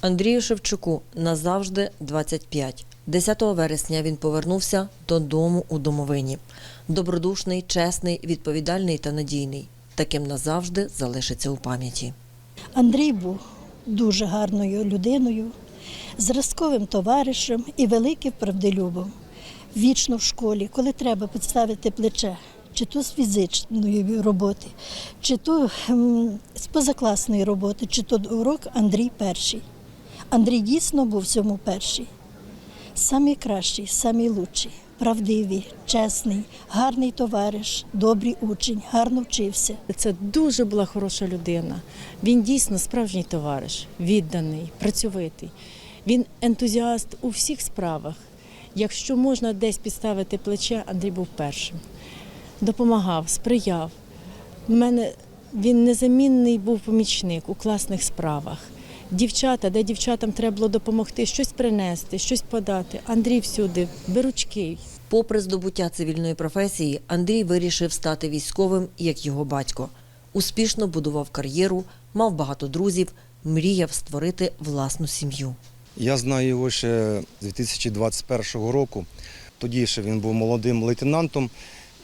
Андрію Шевчуку назавжди 25. 10 вересня він повернувся додому у домовині. Добродушний, чесний, відповідальний та надійний. Таким назавжди залишиться у пам'яті. Андрій був дуже гарною людиною, зразковим товаришем і великим правдолюбом. Вічно в школі, коли треба підставити плече, чи то з фізичної роботи, чи то з позакласної роботи, чи то урок Андрій перший. Андрій дійсно був в цьому перший. Самий кращий, самий лучший, правдивий, чесний, гарний товариш, добрий учень, гарно вчився. Це дуже була хороша людина. Він дійсно справжній товариш, відданий, працьовитий. Він ентузіаст у всіх справах. Якщо можна десь підставити плече, Андрій був першим. Допомагав, сприяв. У мене він незамінний був помічник у класних справах. Дівчата, де дівчатам треба було допомогти, щось принести, щось подати. Андрій всюди, беручкий. Попри здобуття цивільної професії, Андрій вирішив стати військовим, як його батько. Успішно будував кар'єру, мав багато друзів, мріяв створити власну сім'ю. Я знаю його ще з 2021 року. Тоді ще він був молодим лейтенантом,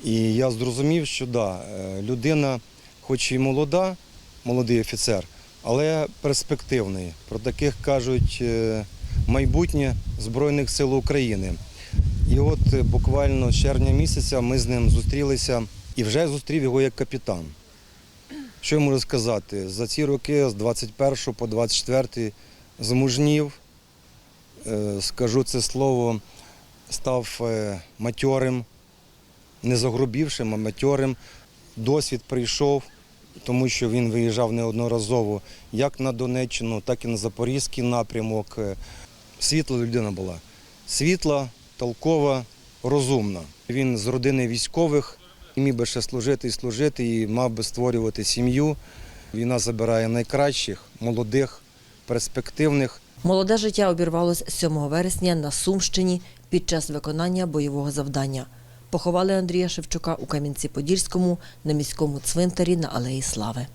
і я зрозумів, що да, е, людина, хоч і молода, молодий офіцер, але перспективний. Про таких кажуть е, майбутнє Збройних сил України. І от е, буквально з червня місяця ми з ним зустрілися і вже зустрів його як капітан. Що я можу сказати? За ці роки з 21 по 24 змужнів, е, скажу це слово, став матьорим, не загрубівшим, а матьорим. Досвід прийшов, тому що він виїжджав неодноразово як на Донеччину, так і на Запорізький напрямок. Е, Світла людина була. Світла, толкова, розумна. Він з родини військових і міг би ще служити і служити, і мав би створювати сім'ю. Війна забирає найкращих, молодих, перспективних. Молоде життя обірвалось 7 вересня на Сумщині під час виконання бойового завдання. Поховали Андрія Шевчука у Кам'янці-Подільському на міському цвинтарі на Алеї Слави.